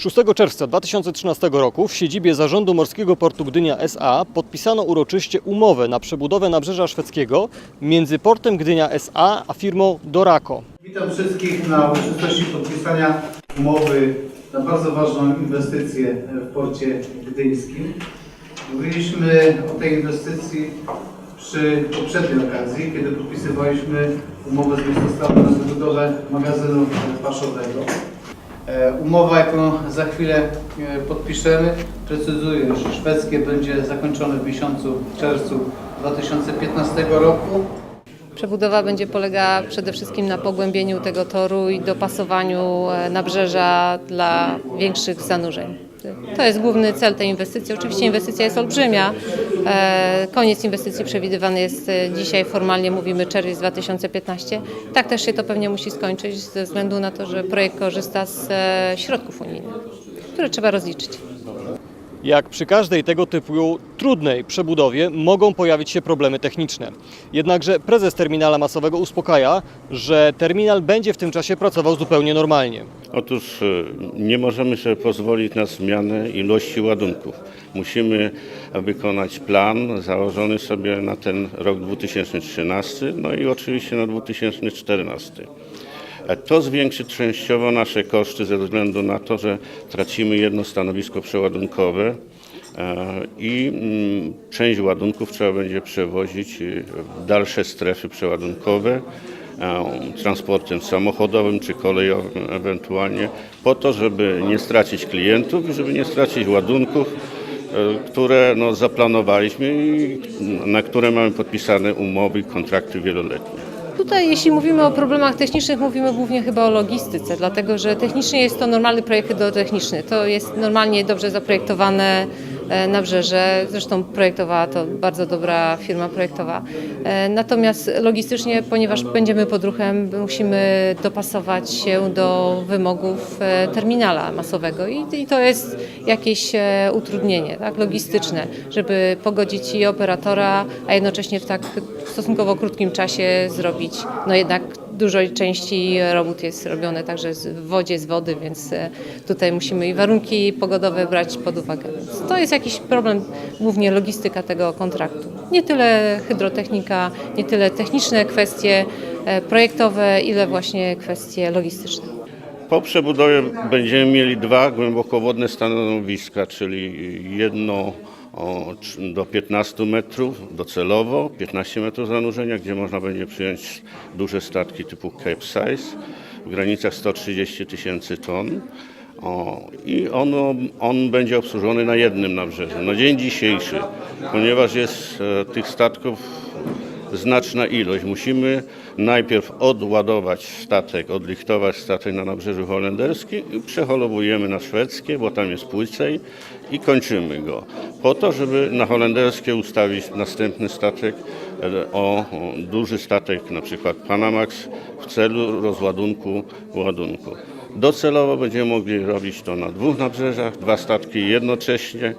6 czerwca 2013 roku w siedzibie Zarządu Morskiego Portu Gdynia SA podpisano uroczyście umowę na przebudowę nabrzeża szwedzkiego między Portem Gdynia SA a firmą Dorako. Witam wszystkich na uroczystości podpisania umowy na bardzo ważną inwestycję w porcie gdyńskim. Mówiliśmy o tej inwestycji przy poprzedniej okazji, kiedy podpisywaliśmy umowę z miastostawem na wybudowę magazynu paszowego. E, Umowa, jaką za chwilę e, podpiszemy, precyzuje, że szwedzkie będzie zakończone w miesiącu czerwcu 2015 roku. Przebudowa będzie polegała przede wszystkim na pogłębieniu tego toru i dopasowaniu e, nabrzeża dla większych zanurzeń. To jest główny cel tej inwestycji. Oczywiście inwestycja jest olbrzymia. E, Koniec inwestycji przewidywany jest e, dzisiaj, formalnie mówimy czerwiec 2015. Tak też się to pewnie musi skończyć ze względu na to, że projekt korzysta z e, środków unijnych, które trzeba rozliczyć. Jak przy każdej tego typu trudnej przebudowie mogą pojawić się problemy techniczne. Jednakże prezes terminala masowego uspokaja, że terminal będzie w tym czasie pracował zupełnie normalnie. Otóż e, nie możemy sobie pozwolić na zmianę ilości ładunków. Musimy wykonać plan założony sobie na ten rok 2013, no i oczywiście na 2014. E, To zwiększy częściowo nasze koszty ze względu na to, że tracimy jedno stanowisko przeładunkowe e, i mm, część ładunków trzeba będzie przewozić e, w dalsze strefy przeładunkowe transportem samochodowym czy kolejowym ewentualnie po to, żeby nie stracić klientów i żeby nie stracić ładunków, które no, zaplanowaliśmy i na które mamy podpisane umowy i kontrakty wieloletnie. Tutaj, jeśli mówimy o problemach technicznych, mówimy głównie chyba o logistyce, dlatego że technicznie jest to normalny projekt hydrotechniczny. To jest normalnie dobrze zaprojektowane nabrzeże. Zresztą projektowała to bardzo dobra firma projektowa. E, Natomiast logistycznie, ponieważ będziemy pod ruchem, musimy dopasować się do wymogów e, terminala masowego i, i to jest jakieś e, utrudnienie tak, logistyczne, żeby pogodzić i operatora, a jednocześnie w tak stosunkowo krótkim czasie zrobić. No jednak dużej części robót jest robione także w wodzie, z wody, więc e, tutaj musimy i warunki pogodowe brać pod uwagę. Więc to jest jakiś problem, głównie logistyka tego kontraktu. Nie tyle hydrotechnika, nie tyle techniczne kwestie e, projektowe, ile właśnie kwestie logistyczne. Po przebudowie będziemy mieli dwa głębokowodne stanowiska, czyli jedno o, do 15 metrów docelowo, 15 metrów zanurzenia, gdzie można będzie przyjąć duże statki typu capesize w granicach 130 tysięcy ton. O, I ono, on będzie obsłużony na jednym nabrzeżu. Na dzień dzisiejszy, ponieważ jest e, tych statków znaczna ilość. Musimy najpierw odładować statek, odlichtować statek na nabrzeżu holenderskim i przeholowujemy na szwedzkie, bo tam jest płycej i kończymy go. Po to, żeby na holenderskie ustawić następny statek, e, o, duży statek, na przykład Panamax w celu rozładunku ładunku. Docelowo będziemy mogli robić to na dwóch nabrzeżach, dwa statki jednocześnie,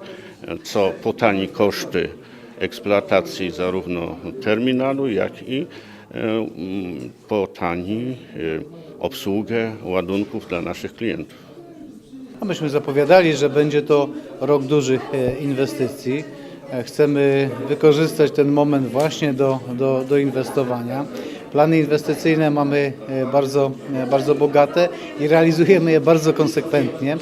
e, co potani koszty eksploatacji zarówno terminalu, jak i e, mm, potani e, obsługę ładunków dla naszych klientów. A myśmy zapowiadali, że będzie to rok dużych e, inwestycji. Chcemy wykorzystać ten moment właśnie do, do, do inwestowania. Plany inwestycyjne mamy bardzo, bardzo bogate i realizujemy je bardzo konsekwentnie.